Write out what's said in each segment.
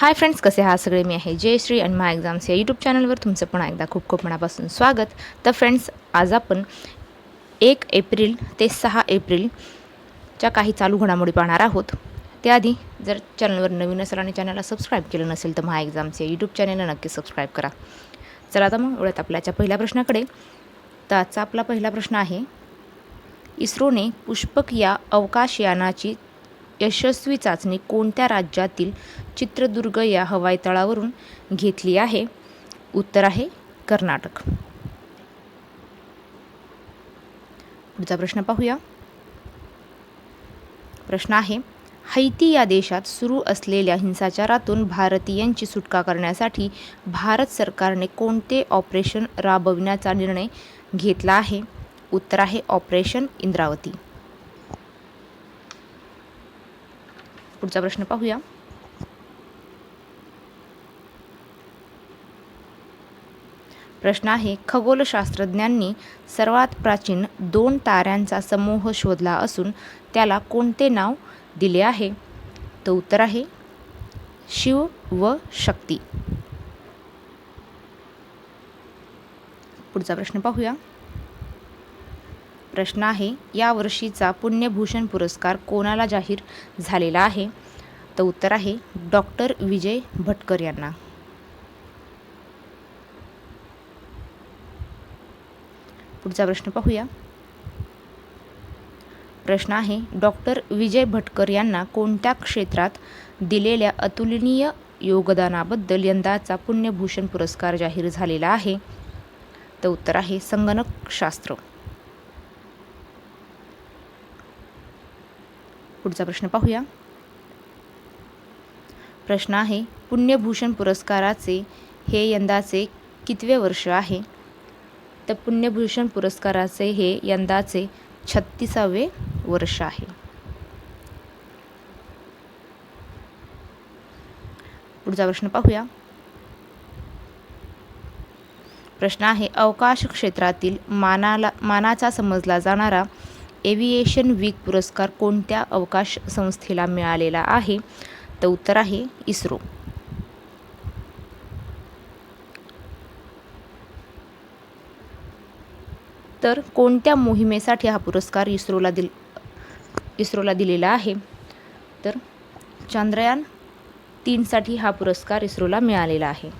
Hi friends कसे आहात सगळे? मी आहे जयश्री आणि माय एक्झाम्स या यूट्यूब चॅनलवर तुमचं पुन्हा एकदा खूप खूप मनापासून स्वागत. तर फ्रेंड्स आज आपण एक एप्रिल ते सहा एप्रिलच्या काही चालू घडामोडी पाहणार आहोत. त्याआधी जर चॅनलवर नवीन असेल आणि चॅनलला सबस्क्राईब केलं नसेल तर माय एक्झाम्स या यूट्यूब चॅनलला नक्की सबस्क्राईब करा. चला आता मग वळत आपल्याच्या पहिल्या प्रश्नाकडे. तर आजचा आपला पहिला प्रश्न आहे इस्रोने पुष्पक या अवकाशयानाची यशस्वी चाचणी कोणत्या राज्यातील चित्रदुर्ग या हवाई तळावरून घेतली आहे? उत्तर आहे कर्नाटक. पुढचा प्रश्न पाहूया. प्रश्न आहे हैती या देशात सुरू असलेल्या हिंसाचारातून भारतीयांची सुटका करण्यासाठी भारत सरकारने कोणते ऑपरेशन राबविण्याचा निर्णय घेतला आहे? उत्तर आहे ऑपरेशन इंद्रावती. पुढचा प्रश्न पाहूया. प्रश्न आहे खगोलशास्त्रज्ञांनी सर्वात प्राचीन दोन ताऱ्यांचा समूह शोधला असून त्याला कोणते नाव दिले आहे? तर उत्तर आहे शिव व शक्ती. पुढचा प्रश्न पाहूया. प्रश्न आहे. यावर्षीचा पुण्यभूषण पुरस्कार कोणाला जाहीर झालेला आहे? तर उत्तर आहे डॉक्टर विजय भटकर यांना. पुढचा प्रश्न पाहूया. प्रश्न आहे डॉक्टर विजय भटकर यांना कोणत्या क्षेत्रात दिलेल्या अतुलनीय योगदानाबद्दल यंदाचा पुण्यभूषण पुरस्कार जाहीर झालेला आहे? तर उत्तर आहे संगणकशास्त्र. पुढचा प्रश्न पाहूया. प्रश्न आहे पुण्यभूषण पुरस्काराचे हे यंदाचे कितवे वर्ष आहे? तर पुण्यभूषण पुरस्काराचे हे यंदाचे छत्तीसावे वर्ष आहे. पुढचा प्रश्न पाहूया. प्रश्न आहे अवकाश क्षेत्रातील मानाला मानाचा समजला जाणारा एव्हिएशन वीक पुरस्कार कोणत्या अवकाश संस्थेला मिळालेला आहे? तर उत्तर आहे इस्रो. तर कोणत्या मोहिमेसाठी हा पुरस्कार इस्रोला दिल इस्रोला दिलेला आहे? तर चांद्रयान तीनसाठी हा पुरस्कार इस्रोला मिळालेला आहे.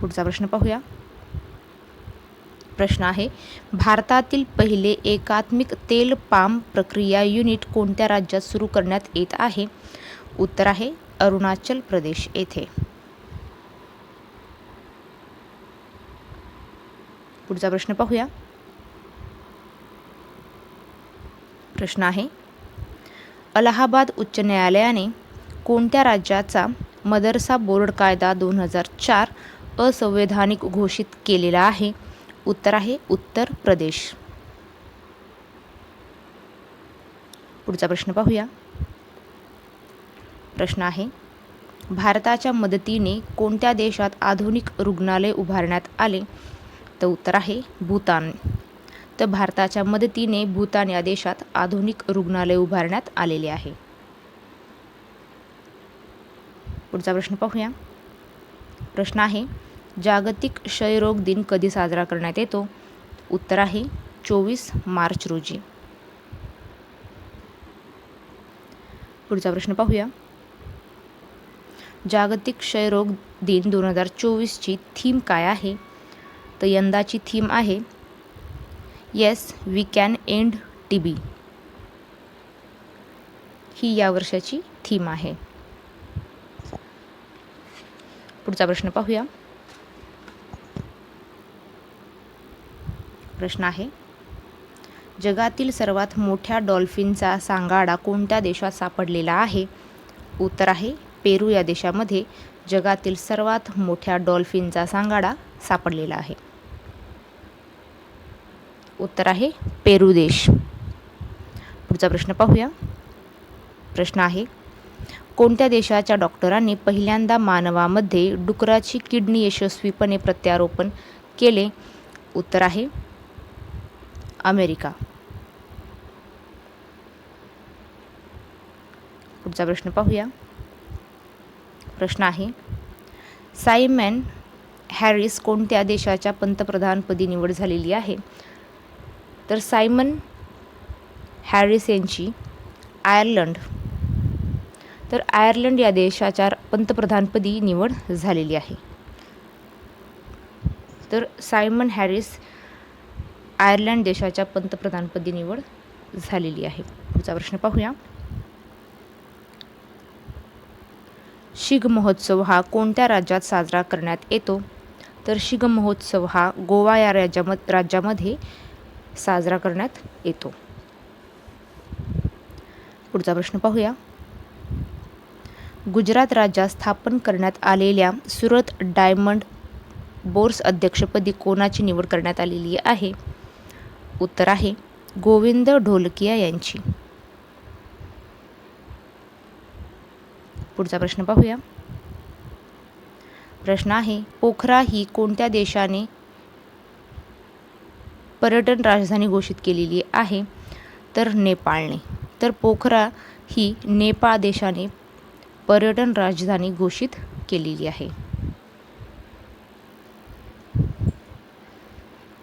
पुढचा प्रश्न पाहूया. प्रश्न आहे. भारतातील पहिले एकात्मिक तेल पाम प्रक्रिया युनिट कोणत्या राज्यात सुरू करण्यात येत आहे? उत्तर आहे अरुणाचल प्रदेश येथे. पुढचा प्रश्न पाहूया. प्रश्न आहे अलाहाबाद उच्च न्यायालयाने कोणत्या राज्याचा मदरसा बोर्ड कायदा दोन हजार चार असंवैधानिक घोषित केलेला आहे? उत्तर आहे उत्तर प्रदेश. पुढचा प्रश्न पाहूया. प्रश्न आहे भारताच्या मदतीने कोणत्या देशात आधुनिक रुग्णालय उभारण्यात आले? तर उत्तर आहे भूतान. तर भारताच्या मदतीने भूतान या देशात आधुनिक रुग्णालय उभारण्यात आलेले आहे. पुढचा प्रश्न पाहूया. प्रश्न आहे जागतिक क्षयरोग दिन कधी साजरा करण्यात येतो? उत्तर आहे चोवीस मार्च रोजी. पुढचा प्रश्न पाहूया. जागतिक क्षयरोग दिन दोन हजार चोवीसची थीम काय आहे? तर यंदाची थीम आहे yes we can end T B ही या वर्षाची थीम आहे. पुढचा प्रश्न पाहूया. प्रश्न आहे. जगातील सर्वात मोठ्या डॉल्फिनचा सांगाडा कोणत्या देशात सापडलेला आहे? उत्तर आहे पेरू या देशामध्ये जगातील सर्वात मोठ्या डॉल्फिनचा सांगाडा सापडलेला आहे. उत्तर आहे पेरू देश. पुढचा प्रश्न पाहूया. प्रश्न आहे कोणत्या देशाच्या डॉक्टरांनी पहिल्यांदा मानवामध्ये डुकराची किडनी यशस्वीपणे प्रत्यारोपण केले? उत्तर आहे अमेरिका. पुढचा प्रश्न पाहूया. प्रश्न आहे सायमॅन हॅरिस कोणत्या देशाच्या पंतप्रधानपदी निवड झालेली आहे? तर सायमन हॅरिस यांची आयर्लंड. तर आयर्लंड या देशाच्या पंतप्रधानपदी निवड झालेली आहे. तर सायमन हॅरिस आयर्लंड देशाच्या पंतप्रधानपदी निवड झालेली आहे. पुढचा प्रश्न पाहूया. शिग महोत्सव हा कोणत्या राज्यात साजरा करण्यात येतो? तर शिग महोत्सव हा गोवा या राज्याम राज्यामध्ये साजरा करण्यात येतो. पुढचा प्रश्न पाहूया. गुजरात राज्यात स्थापन करण्यात आलेल्या सुरत डायमंड बोर्स अध्यक्षपदी कोणाची निवड करण्यात आलेली आहे? उत्तर आहे. गोविंद ढोलकिया यांची. पुढचा प्रश्न पाहूया. प्रश्न आहे पोखरा ही कोणत्या देशाने पर्यटन राजधानी घोषित केलेली आहे? तर नेपाळने. तर पोखरा ही नेपाळ देशाने पर्यटन राजधानी घोषित केलेली आहे.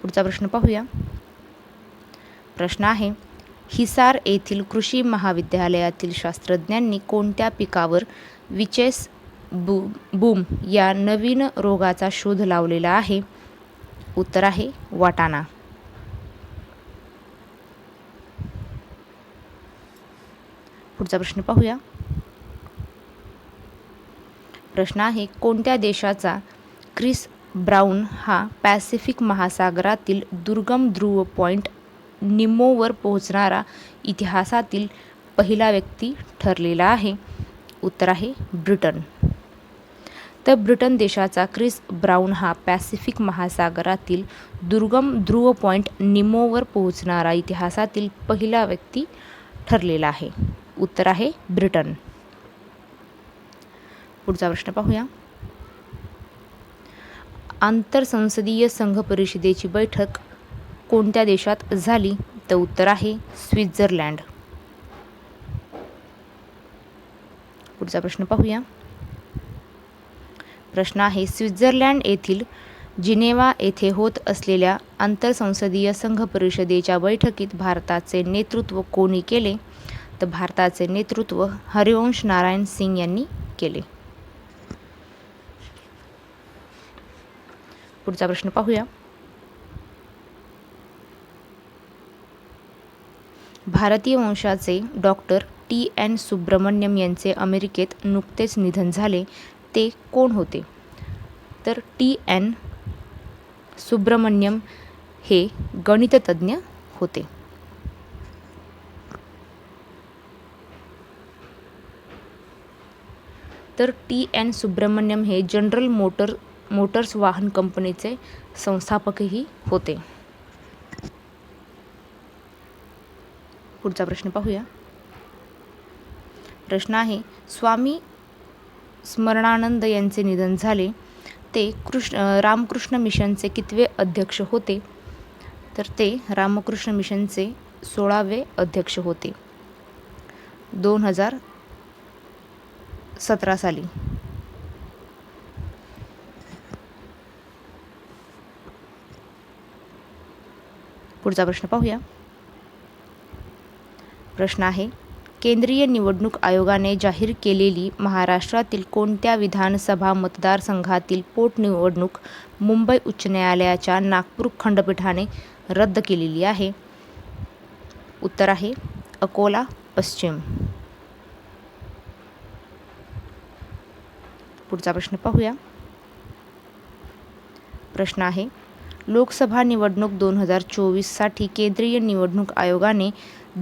पुढचा प्रश्न पाहूया. प्रश्न आहे. हिसार येथील कृषी महाविद्यालयातील शास्त्रज्ञांनी कोणत्या पिकावर विचेस बू बूम या नवीन रोगाचा शोध लावलेला आहे? उत्तर आहे वाटाणा. पुढचा प्रश्न पाहूया. प्रश्न आहे कोणत्या देशाचा क्रिस ब्राऊन हा पॅसिफिक महासागरातील दुर्गम ध्रुव पॉइंट निमोवर पोहोचणारा इतिहासातील पहिला व्यक्ती ठरलेला आहे. उत्तर आहे ब्रिटन. तर ब्रिटन देशाचा क्रिस ब्राऊन हा पॅसिफिक महासागरातील दुर्गम ध्रुव पॉईंट निमोवर पोहोचणारा इतिहासातील पहिला व्यक्ती ठरलेला आहे. उत्तर आहे ब्रिटन. पुढचा प्रश्न पाहूया. आंतरसंसदीय संघ परिषदेची बैठक कोणत्या देशात झाली तर उत्तर आहे स्वित्झर्लंड. पुढचा प्रश्न पाहूया. प्रश्न आहे स्वित्झर्लंड येथील जिनेवा येथे होत असलेल्या आंतरसंसदीय संघ परिषदेच्या बैठकीत भारताचे नेतृत्व कोणी केले? तर भारताचे नेतृत्व हरिवंश नारायण सिंग यांनी केले. पुढचा प्रश्न पाहूया. भारतीय वंशाचे डॉक्टर टी एन सुब्रमण्यम यांचे अमेरिकेत नुकतेच निधन झाले ते कोण होते? तर टी एन सुब्रमण्यम हे गणिततज्ञ होते. तर टी एन सुब्रमण्यम हे जनरल मोटर मोटर्स वाहन कंपनीचे संस्थापकही होते. पुढचा प्रश्न पाहूया. प्रश्न आहे स्वामी स्मरणानंद यांचे निधन झाले. ते कृष्ण रामकृष्ण मिशनचे कितवे अध्यक्ष होते? तर ते रामकृष्ण मिशनचे सोळावे अध्यक्ष होते. दोन हजार सतरा साली. पुढचा प्रश्न पाहूया. प्रश्न आहे. केंद्रीय निवडणूक आयोगाने जाहीर केलेली महाराष्ट्रातील कोणत्या विधानसभा मतदारसंघातील पोटनिवडणूक मुंबई उच्च न्यायालयाच्या नागपूर खंडपीठाने रद्द केलेली आहे? उत्तर आहे अकोला पश्चिम. पुढचा प्रश्न पाहूया. प्रश्न आहे लोकसभा निवडणूक दोन हजार चोवीससाठी केंद्रीय निवडणूक आयोगाने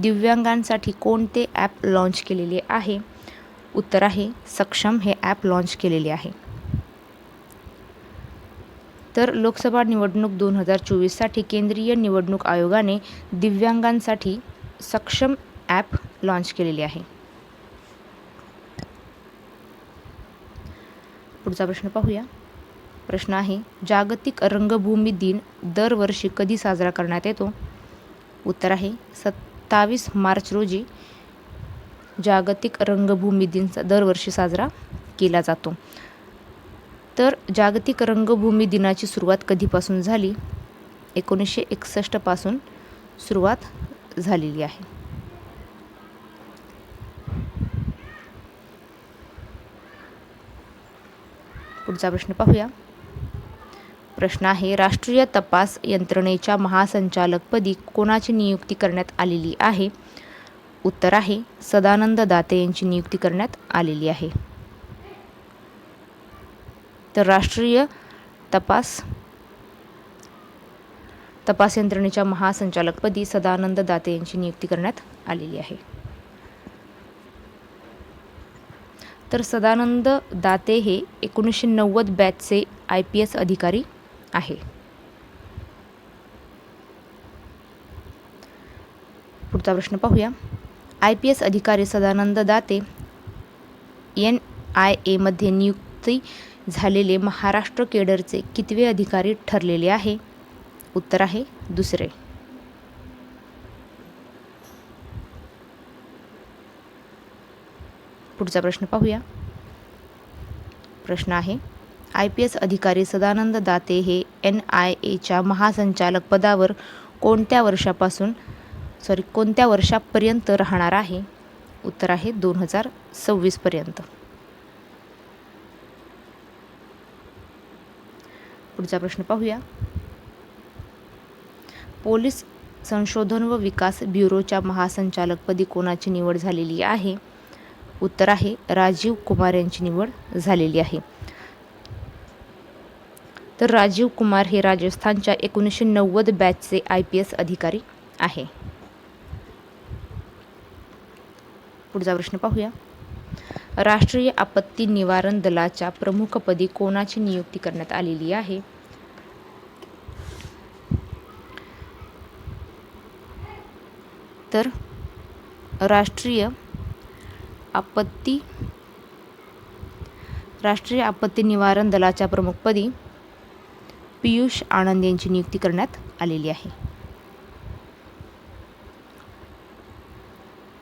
दिव्यांगांसाठी कोणते ॲप लॉन्च केलेले आहे? उत्तर आहे सक्षम हे ॲप लॉन्च केलेले आहे. तर लोकसभा निवडणूक दोन हजार चोवीससाठी केंद्रीय निवडणूक आयोगाने दिव्यांगांसाठी सक्षम ॲप लॉन्च केलेले आहे. पुढचा प्रश्न पाहूया. प्रश्न आहे जागतिक रंगभूमी दिन दरवर्षी कधी साजरा करण्यात येतो? उत्तर आहे सत्तावीस मार्च रोजी जागतिक रंगभूमी दिन दरवर्षी साजरा केला जातो. तर जागतिक रंगभूमी दिनाची सुरुवात कधीपासून झाली? एकोणीसशे एकसष्टपासून सुरुवात झालेली आहे. पुढचा प्रश्न पाहूया. प्रश्न आहे. राष्ट्रीय तपास यंत्रणेच्या महासंचालकपदी कोणाची नियुक्ती करण्यात आलेली आहे? उत्तर आहे सदानंद दाते यांची नियुक्ती करण्यात आलेली आहे. तर राष्ट्रीय तपास तपास यंत्रणेच्या महासंचालकपदी सदानंद दाते यांची नियुक्ती करण्यात आलेली आहे. तर सदानंद दाते हे एकोणीसशे नव्वद बॅचचे आय पी एस अधिकारी आहे. पुढचा प्रश्न पाहूया. आय पी एस अधिकारी सदानंद दाते एन आय एमध्ये नियुक्ती झालेले महाराष्ट्र केडरचे कितवे अधिकारी ठरलेले आहे? उत्तर आहे दुसरे. पुढचा प्रश्न पाहूया. प्रश्न आहे आय पी एस अधिकारी सदानंद दाते हे एन आय एच्या महासंचालक पदावर कोणत्या वर्षापासून सॉरी कोणत्या वर्षापर्यंत राहणार आहे? उत्तर आहे दोन हजार सव्वीसपर्यंत पुढचा प्रश्न पाहूया. पोलीस संशोधन व विकास ब्युरोच्या महासंचालकपदी कोणाची निवड झालेली आहे? उत्तर आहे राजीव कुमार यांची निवड झालेली आहे. तर राजीव कुमार हे राजस्थानच्या एकोणीसशे नव्वद बॅचचे आय पी एस अधिकारी आहे. पुढचा प्रश्न पाहूया. राष्ट्रीय आपत्ती निवारण दलाच्या प्रमुखपदी कोणाची नियुक्ती करण्यात आलेली आहे? तर राष्ट्रीय आपत्ती राष्ट्रीय आपत्ती निवारण दलाच्या प्रमुखपदी पियुष आनंद यांची नियुक्ती करण्यात आलेली आहे.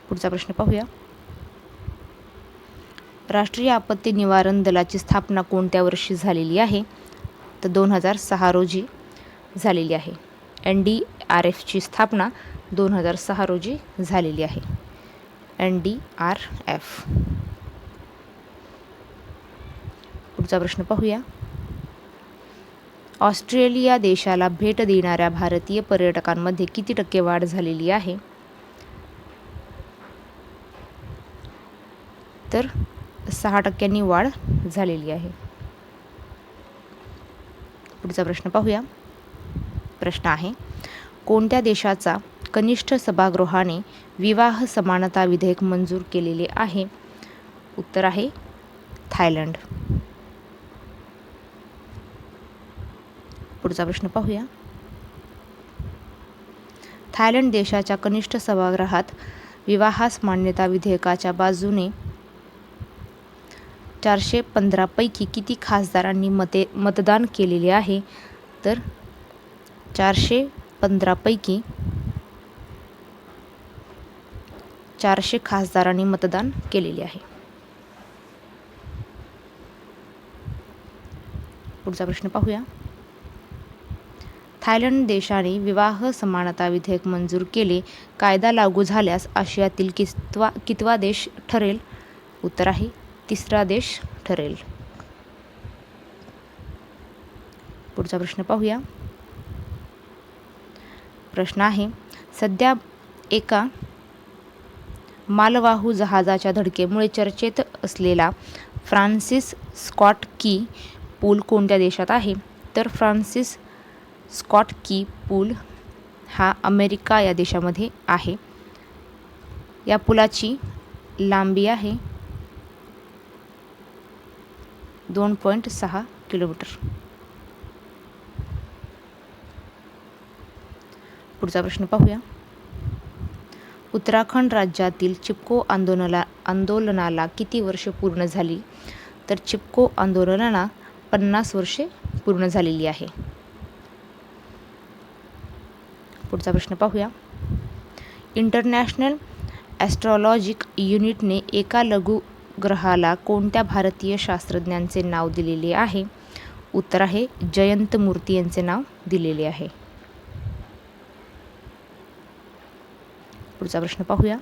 पुढचा प्रश्न पाहूया. राष्ट्रीय आपत्ती निवारण दलाची स्थापना कोणत्या वर्षी झालेली आहे? तर दोन हजार सहा रोजी झालेली आहे. एन डी आर एफची स्थापना दोन हजार सहा रोजी झालेली आहे. N D R F. पुढचा प्रश्न पाहूया. ऑस्ट्रेलिया देशाला भेट देणाऱ्या भारतीय पर्यटकांमध्ये किती टक्के वाढ झालेली आहे? तर सहा टक्क्यांनी वाढ झालेली आहे. पुढचा प्रश्न पाहूया. प्रश्न आहे कोणत्या देशाचा कनिष्ठ सभागृहाने विवाह समानता विधेयक मंजूर केलेले आहे? उत्तर आहे थायलंड. पुढचा प्रश्न पाहूया. थायलंड देशाच्या कनिष्ठ सभागृहात विवाहास मान्यता विधेयकाच्या बाजूने चारशे पंधरापैकी किती खासदारांनी मते मतदान केलेले आहे? तर चारशे पंधरापैकी चारशे खासदारांनी मतदान केलेले आहे. पुढचा प्रश्न पाहूया. थायलंड देशाने विवाह समानता विधेयक मंजूर केले. कायदा लागू झाल्यास आशियातील कितवा कितवा देश ठरेल? उत्तर आहे तिसरा देश ठरेल. पुढचा प्रश्न पाहूया. प्रश्न आहे सध्या एका मालवाहू जहाजाच्या धडकेमुळे चर्चेत असलेला फ्रान्सिस स्कॉट की पूल कोणत्या देशात आहे? तर फ्रान्सिस स्कॉट की पूल हा अमेरिका या देशामध्ये आहे. या पुलाची लांबी आहे दोन पॉईंट सहा किलोमीटर. पुढचा प्रश्न पाहूया. उत्तराखंड राज्यातील चिपको आंदोलनाला आंदोलनाला किती वर्षे पूर्ण झाली? तर चिपको आंदोलनाला पन्नास वर्षे पूर्ण झालेली आहे. पुढचा प्रश्न पाहूया. इंटरनॅशनल ॲस्ट्रॉलॉजिक युनिटने एका लघुग्रहाला कोणत्या भारतीय शास्त्रज्ञांचे नाव दिलेले आहे? उत्तर आहे जयंत मूर्ती यांचे नाव दिलेले आहे. पुढचा प्रश्न पाहूया.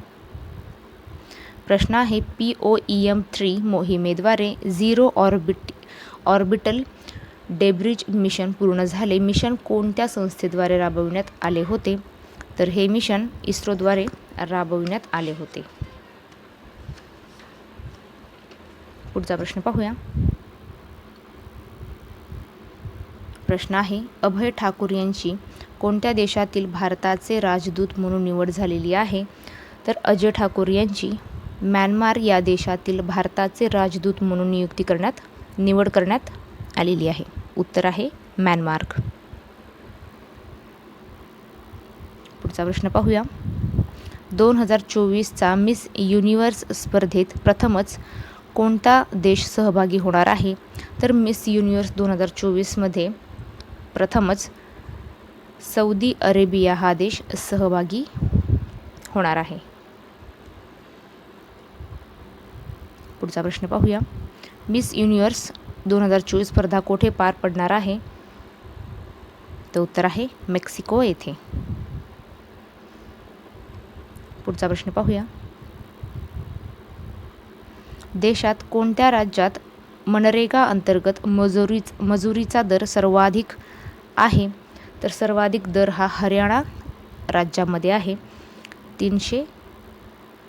प्रश्न आहे P O E M three मोहिमेद्वारे zero orbit orbital debris mission पूर्ण झाले. मिशन कोणत्या संस्थेद्वारे राबविण्यात आले होते? तर हे मिशन इस्रोद्वारे राबविण्यात आले होते. पुढचा प्रश्न पाहूया. प्रश्न आहे अभय ठाकूर यांची कोणत्या देशातील भारताचे राजदूत म्हणून निवड झालेली आहे? तर अजय ठाकूर यांची म्यानमार या देशातील भारताचे राजदूत म्हणून नियुक्ती करण्यात निवड करण्यात आलेली आहे. उत्तर आहे म्यानमार्क पुढचा प्रश्न पाहूया. दोन हजार चोवीसचा मिस युनिवर्स स्पर्धेत प्रथमच कोणता देश सहभागी होणार आहे? तर मिस युनिवर्स दोन हजार चोवीसमध्ये प्रथमच सौदी अरेबिया हा देश सहभागी होणार आहे. पुढचा प्रश्न पाहूया. मिस युनिवर्स दोन हजार चोवीस स्पर्धा कोठे पार पडणार आहे? तर उत्तर आहे मेक्सिको येथे. पुढचा प्रश्न पाहूया. देशात कोणत्या राज्यात मनरेगा अंतर्गत मजुरी मजुरीचा दर सर्वाधिक आहे? तर सर्वाधिक दर हा हरियाणा राज्यामध्ये आहे. तीनशे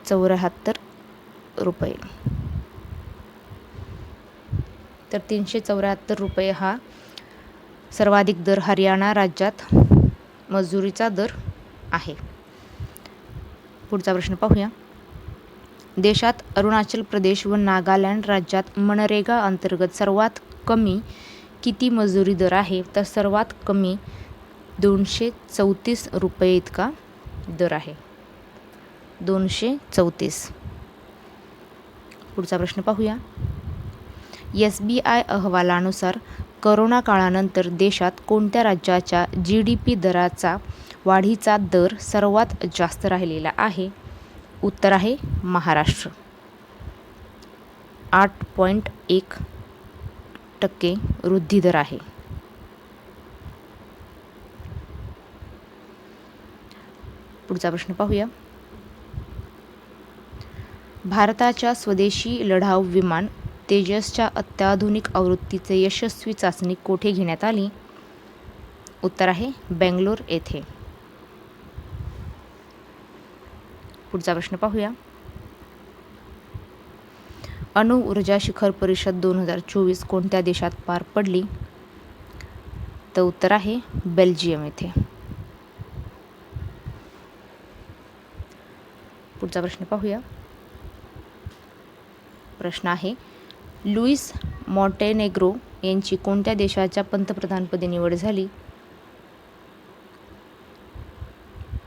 चौऱ्याहत्तर रुपये. तर तीनशे चौऱ्याहत्तर रुपये हा सर्वाधिक दर हरियाणा राज्यात मजुरीचा दर आहे. पुढचा प्रश्न पाहूया. देशात अरुणाचल प्रदेश व नागालँड राज्यात मनरेगा अंतर्गत सर्वात कमी किती मजुरी दर आहे? तर सर्वात कमी दोनशे चौतीस रुपये इतका दर आहे. दोनशे चौतीस. पुढचा प्रश्न पाहूया. एस बी आय अहवालानुसार करोना काळानंतर देशात कोणत्या राज्याच्या जी डी पी दराचा वाढीचा दर सर्वात जास्त राहिलेला आहे? उत्तर आहे महाराष्ट्र. आठ पॉईंट एक टक्के वृद्धी दर आहे. पुढचा प्रश्न पाहूया. भारताच्या स्वदेशी लढाऊ विमान तेजसच्या अत्याधुनिक आवृत्तीचे यशस्वी चाचणी कोठे घेण्यात आली? उत्तर आहे बेंगलोर येथे. पुढचा प्रश्न पाहूया. अणु ऊर्जा शिखर परिषद दोन हजार चोवीस कोणत्या देशात पार पडली? तर उत्तर आहे बेल्जियम येथे. पुढचा प्रश्न पाहूया. प्रश्न आहे लुईस मॉन्टेनेग्रो यांची कोणत्या देशाच्या पंतप्रधानपदी निवड झाली?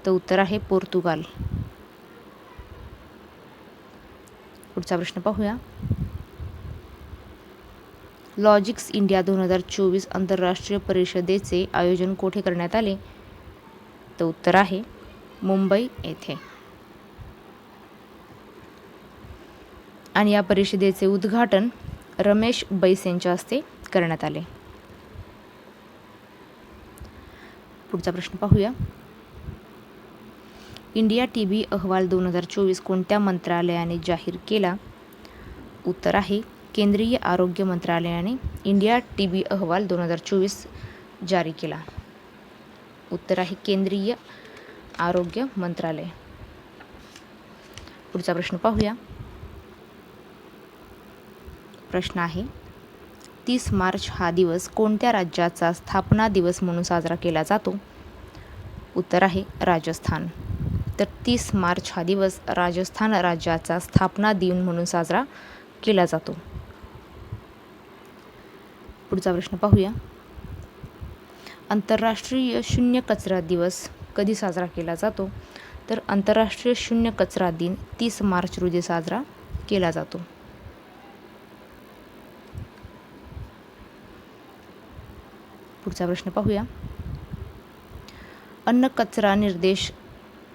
तर उत्तर आहे पोर्तुगाल. पुढचा प्रश्न पाहूया. लॉजिक्स इंडिया दोन हजार चोवीस आंतरराष्ट्रीय परिषदेचे आयोजन कोठे करण्यात आले? तर उत्तर आहे मुंबई येथे. आणि या परिषदेचे उद्घाटन रमेश बैस यांच्या हस्ते करण्यात आले. पुढचा प्रश्न पाहूया. इंडिया टी बी अहवाल दोन हजार चोवीस कोणत्या मंत्रालयाने जाहीर केला? उत्तर आहे केंद्रीय आरोग्य मंत्रालयाने इंडिया टी बी अहवाल दोन हजार चोवीस जारी केला. उत्तर आहे केंद्रीय आरोग्य मंत्रालय. पुढचा प्रश्न पाहूया. प्रश्न आहे. तीस मार्च हा दिवस कोणत्या राज्याचा स्थापना दिवस म्हणून साजरा केला जातो? उत्तर आहे राजस्थान. तर तीस मार्च हा दिवस राजस्थान राज्याचा स्थापना दिन म्हणून साजरा केला जातो. पुढचा प्रश्न पाहूया. आंतरराष्ट्रीय शून्य कचरा दिवस कधी साजरा केला जातो? तर आंतरराष्ट्रीय शून्य कचरा दिन तीस मार्च रोजी साजरा केला जातो. पुढचा प्रश्न पाहूया. अन्न कचरा निर्देश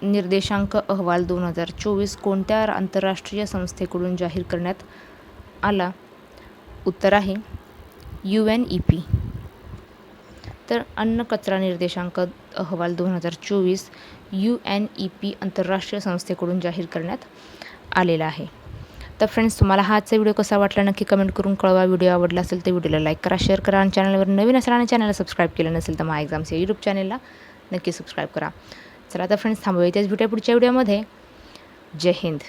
निर्देशांक अहवाल दोन हजार चोवीस कोणत्या आंतरराष्ट्रीय संस्थेकडून जाहीर करण्यात आला? उत्तर आहे यू एन ई पी. तर अन्न कचरा निर्देशांक अहवाल दोन हजार चोवीस यू एन ई पी आंतरराष्ट्रीय संस्थेकडून जाहीर करण्यात आलेला आहे. तर फ्रेंड्स तुम्हाला हाचा व्हिडिओ कसा वाटला नक्की कमेंट करून कळवा. व्हिडिओ आवडला असेल तर व्हिडिओला लाईक करा शेअर करा आणि चॅनलवर नवीन असेल आणि चॅनलला सबस्क्राईब केलं नसेल तर मा एक्झाम्स या यूट्यूब चॅनलला नक्की सबस्क्राईब करा. चला तर फ्रेंड्स थांबूया त्याच भेटूया पुढच्या व्हिडिओमध्ये जय हिंद.